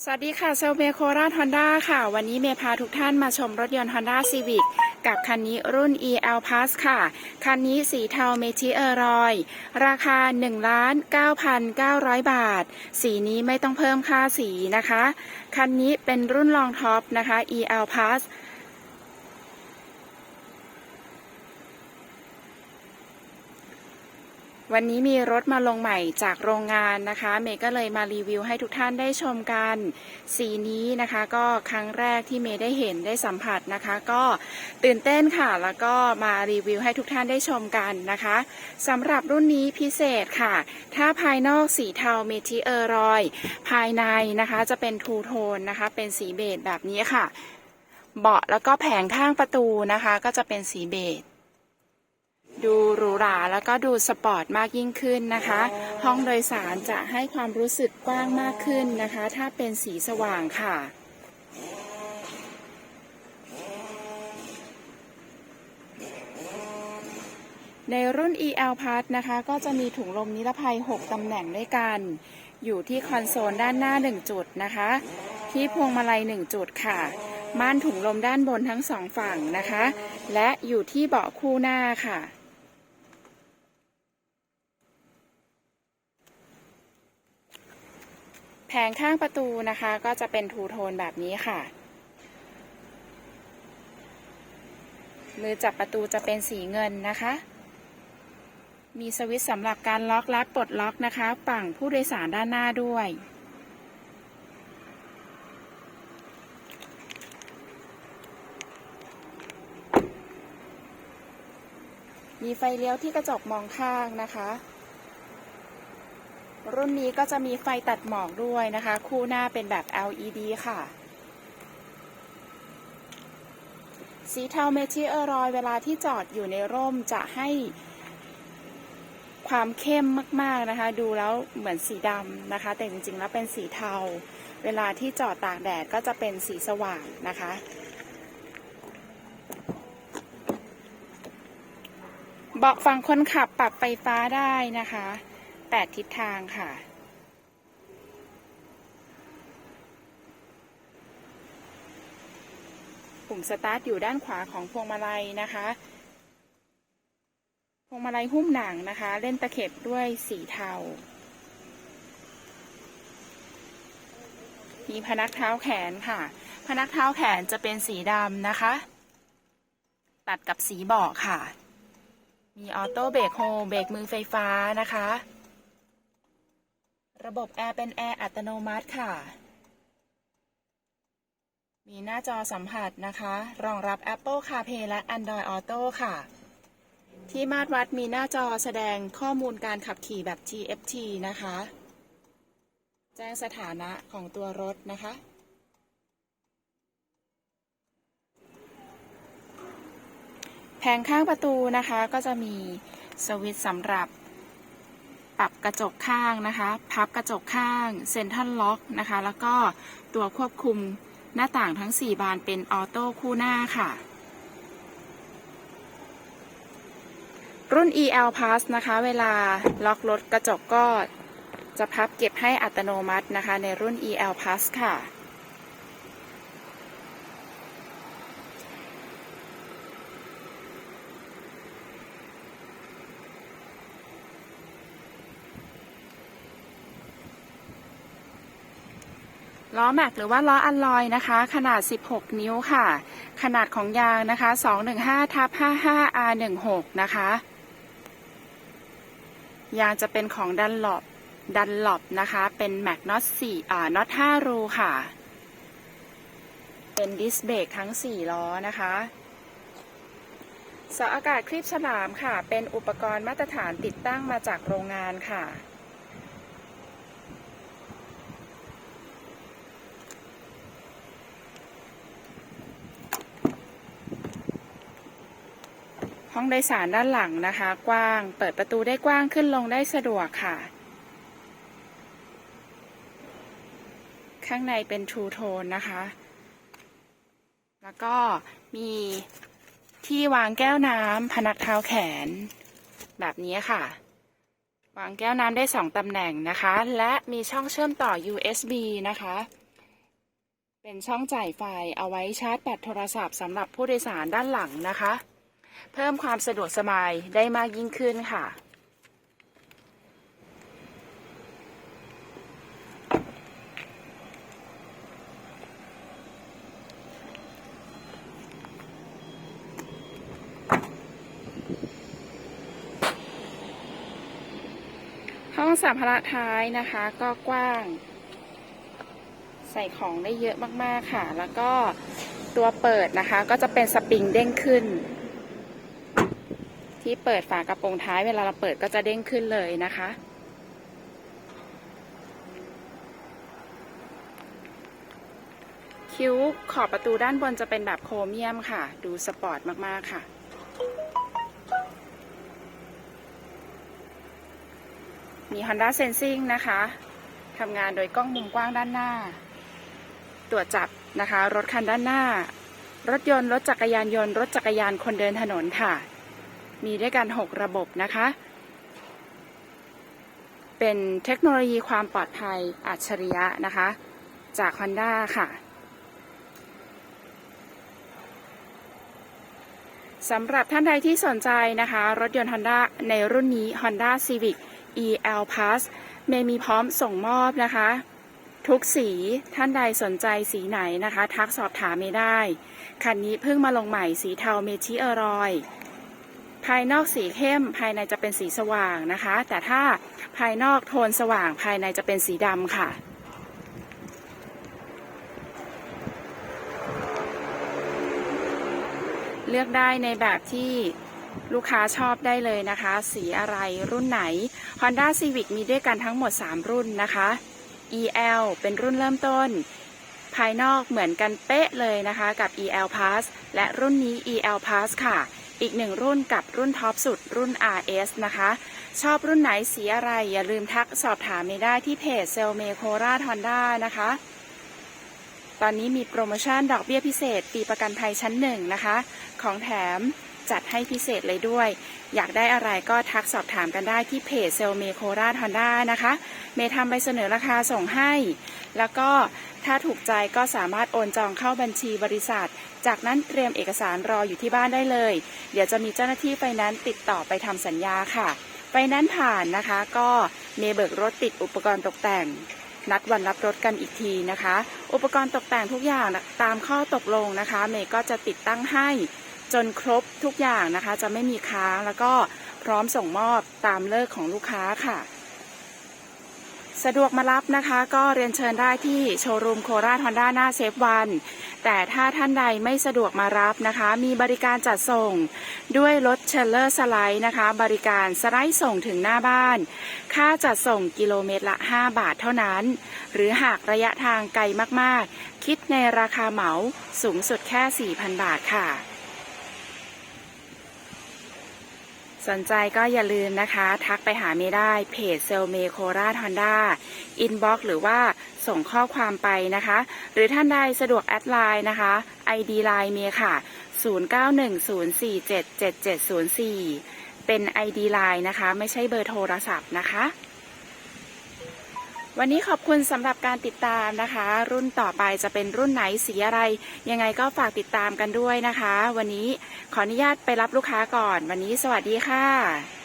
สวัสดีค่ะเซลเมโคราชฮอนด้าค่ะ วันนี้เมพาทุกท่านมาชมรถยนต์ Honda Civic กับคันนี้รุ่น EL Plus ค่ะ คันนี้สีเทาเมทิเออรอย ราคา 1 9 9 0 0 บาท สีนี้ไม่ต้องเพิ่มค่าสีนะคะ คันนี้เป็นรุ่นรองท็อปนะคะ EL Plus วันนี้มีรถมาลงใหม่จากโรงงานนะคะ เมย์ก็เลยมารีวิวให้ทุกท่านได้ชมกัน สีนี้นะคะ ก็ครั้งแรกที่เมย์ได้เห็นได้สัมผัสนะคะ ก็ตื่นเต้นค่ะ แล้วก็มารีวิวให้ทุกท่านได้ชมกันนะคะสำหรับรุ่นนี้พิเศษค่ะ ถ้าภายนอกสีเทาเมทิเออรอย ภายในนะคะจะเป็นทูโทนนะคะ เป็นสีเบจแบบนี้ค่ะ เบาะแล้วก็แผงข้างประตูนะคะ ก็จะเป็นสีเบจ ดูหรูหราแล้วก็ดูสปอร์ตมากยิ่งขึ้นนะคะ ห้องโดยสารจะให้ความรู้สึกกว้างมากขึ้นนะคะ ถ้าเป็นสีสว่างค่ะในรุ่น EL Plus นะคะ ก็จะมีถุงลมนิรภัย 6 ตำแหน่งด้วยกัน อยู่ที่คอนโซลด้านหน้า 1 จุดนะคะ ที่พวงมาลัย 1 จุดค่ะ ม่านถุงลมด้านบนทั้งสองฝั่งนะคะ และอยู่ที่เบาะคู่หน้าค่ะ แผงข้างประตูนะคะ ก็จะเป็นทูโทนแบบนี้ค่ะ มือจับประตูจะเป็นสีเงินนะคะ มีสวิตช์สำหรับการล็อกและปลดล็อกนะคะ ฝั่งผู้โดยสารด้านหน้าด้วยมีไฟเลี้ยวที่กระจกมองข้างนะคะ รุ่นนี้ก็จะมีไฟตัดหมอกด้วยนะคะ คู่หน้าเป็นแบบ LED ค่ะ สีเทาเมทิเออรอย เวลาที่จอดอยู่ในร่มจะให้ความเข้มมาก ๆนะคะ ดูแล้วเหมือนสีดำนะคะ แต่จริงๆแล้วเป็นสีเทา เวลาที่จอดตากแดดก็จะเป็นสีสว่างนะคะเบาะฝั่งคนขับปรับไฟฟ้าได้นะคะ แปดทิศทางค่ะ ปุ่มสตาร์ทอยู่ด้านขวาของพวงมาลัยนะคะ พวงมาลัยหุ้มหนังนะคะ เล่นตะเข็บด้วยสีเทา มีพนักเท้าแขนค่ะ พนักเท้าแขนจะเป็นสีดำนะคะ ตัดกับสีเบาะค่ะมีออโต้เบรกโฮเบรกมือไฟฟ้านะคะ ระบบแอร์เป็นแอร์อัตโนมัติค่ะ มีหน้าจอสัมผัสนะคะ รองรับ Apple CarPlay และ Android Auto ค่ะ ที่มาตรวัดมีหน้าจอแสดงข้อมูลการขับขี่แบบ TFT นะคะ แจ้งสถานะของตัวรถนะคะแผงข้างประตูนะคะก็จะมีสวิตช์สำหรับ ปรับกระจกข้างนะคะ พับกระจกข้างเซ็นทรัลล็อกนะคะ แล้วก็ตัวควบคุมหน้าต่างทั้ง 4 บานเป็นออโต้คู่หน้าค่ะ รุ่น EL Plus นะคะ เวลาล็อกรถกระจกก็จะพับเก็บให้อัตโนมัตินะคะ ในรุ่น EL Plus ค่ะ ล้อแม็กหรือว่าล้ออัลลอยนะคะ ขนาด 16 นิ้วค่ะ ขนาดของยางนะคะ 215ทับ55 R16 นะคะ ยางจะเป็นของดันหลบดันหลบนะคะ เป็นแม็กน็อต4อ่าน็อต5รูค่ะ เป็นดิสเบรกทั้ง 4 ล้อนะคะเสาอากาศคลิปฉลามค่ะ เป็นอุปกรณ์มาตรฐานติดตั้งมาจากโรงงานค่ะ ห้องโดยสารด้านหลังนะคะ กว้าง เปิดประตูได้กว้างขึ้นลงได้สะดวกค่ะ ข้างในเป็นทูโทนนะคะ แล้วก็มีที่วางแก้วน้ำพนักเท้าแขน แบบนี้ค่ะ วางแก้วน้ำได้สองตำแหน่งนะคะ และมีช่องเชื่อมต่อ USB นะคะ เป็นช่องจ่ายไฟเอาไว้ชาร์จแบตโทรศัพท์สำหรับผู้โดยสารด้านหลังนะคะ เพิ่มความสะดวกสบายได้มากยิ่งขึ้นค่ะ ห้องสัมภาระท้ายนะคะก็กว้าง ใส่ของได้เยอะมากๆค่ะ แล้วก็ตัวเปิดนะคะก็จะเป็นสปริงเด้งขึ้น ที่เปิดฝากระโปรงท้ายเวลาเราเปิดก็จะเด้งขึ้นเลยนะคะ คิ้วขอบประตูด้านบนจะเป็นแบบโครเมียมค่ะ ดูสปอร์ตมาก ๆ ค่ะ มี Honda Sensing นะคะทำงานโดยกล้องมุมกว้างด้านหน้า ตรวจจับนะคะ รถคันด้านหน้า รถยนต์ รถจักรยานยนต์ รถจักรยานคนเดินถนนค่ะ มีด้วยกัน 6 ระบบนะคะ เป็นเทคโนโลยีความปลอดภัยอัจฉริยะนะคะ จาก Honda ค่ะสำหรับท่านใดที่สนใจนะคะ รถยนต์ Honda ในรุ่นนี้ Honda Civic EL Plus เมมีพร้อมส่งมอบนะคะ ทุกสีท่านใดสนใจสีไหนนะคะ ทักสอบถามเมย์ได้ คันนี้เพิ่งมาลงใหม่สีเทาเมชิเอรอย ภายนอกสีเข้ม ภายในจะเป็นสีสว่างนะคะ แต่ถ้าภายนอกโทนสว่าง ภายในจะเป็นสีดำค่ะ เลือกได้ในแบบที่ลูกค้าชอบได้เลยนะคะ สีอะไรรุ่นไหน Honda Civic มีด้วยกันทั้งหมด 3 รุ่นนะคะ EL เป็นรุ่นเริ่มต้น ภายนอกเหมือนกันเป๊ะเลยนะคะกับ EL Plus และรุ่นนี้ EL Plus ค่ะ อีกหนึ่งรุ่นกับรุ่นท็อปสุดรุ่น RS นะคะ ชอบรุ่นไหนสีอะไรอย่าลืมทักสอบถามเมได้ที่เพจเซลเมโคราฮอนด้านะคะ ตอนนี้มีโปรโมชั่นดอกเบี้ยพิเศษ ปีประกันภัยชั้นหนึ่งนะคะ ของแถม จัดให้พิเศษเลยด้วย อยากได้อะไรก็ทักสอบถามกันได้ที่เพจเซลเมโคราฮอนด้านะคะ เมย์ทำใบเสนอราคาส่งให้ แล้วก็ถ้าถูกใจก็สามารถโอนจองเข้าบัญชีบริษัท จากนั้นเตรียมเอกสารรออยู่ที่บ้านได้เลย เดี๋ยวจะมีเจ้าหน้าที่ไฟนนซ์ติดต่อไปทำสัญญาค่ะไฟนนซ์ผ่านนะคะก็เมย์เบิกรถติดอุปกรณ์ตกแต่ง นัดวันรับรถกันอีกทีนะคะ อุปกรณ์ตกแต่งทุกอย่างตามข้อตกลงนะคะ เมย์ก็จะติดตั้งให้ จนครบทุกอย่างนะคะ จะไม่มีค้างแล้วก็พร้อมส่งมอบตามเลิกของลูกค้าค่ะ สะดวกมารับนะคะ ก็เรียนเชิญได้ที่โชว์รูมโคราชฮอนด้าหน้าเซฟวัน แต่ถ้าท่านใดไม่สะดวกมารับนะคะ มีบริการจัดส่งด้วยรถเชลเลอร์สไลด์นะคะ บริการสไลด์ส่งถึงหน้าบ้าน ค่าจัดส่งกิโลเมตรละ 5 บาทเท่านั้น หรือหากระยะทางไกลมากๆ คิดในราคาเหมาสูงสุดแค่ 4,000 บาทค่ะ สนใจก็อย่าลืมนะคะ ทักไปหาเมได้เพจเซลเมโคราชฮอนด้าอินบ็อกหรือว่าส่งข้อความไปนะคะ หรือท่านใดสะดวกแอดไลน์นะคะ ID ไลน์เมย์ค่ะ 0910477704 เป็น ID ไลน์นะคะ ไม่ใช่เบอร์โทรศัพท์นะคะ วันนี้ขอบคุณสำหรับการติดตามนะคะ รุ่นต่อไปจะเป็นรุ่นไหนสีอะไร ยังไงก็ฝากติดตามกันด้วยนะคะ วันนี้ขออนุญาตไปรับลูกค้าก่อน วันนี้สวัสดีค่ะ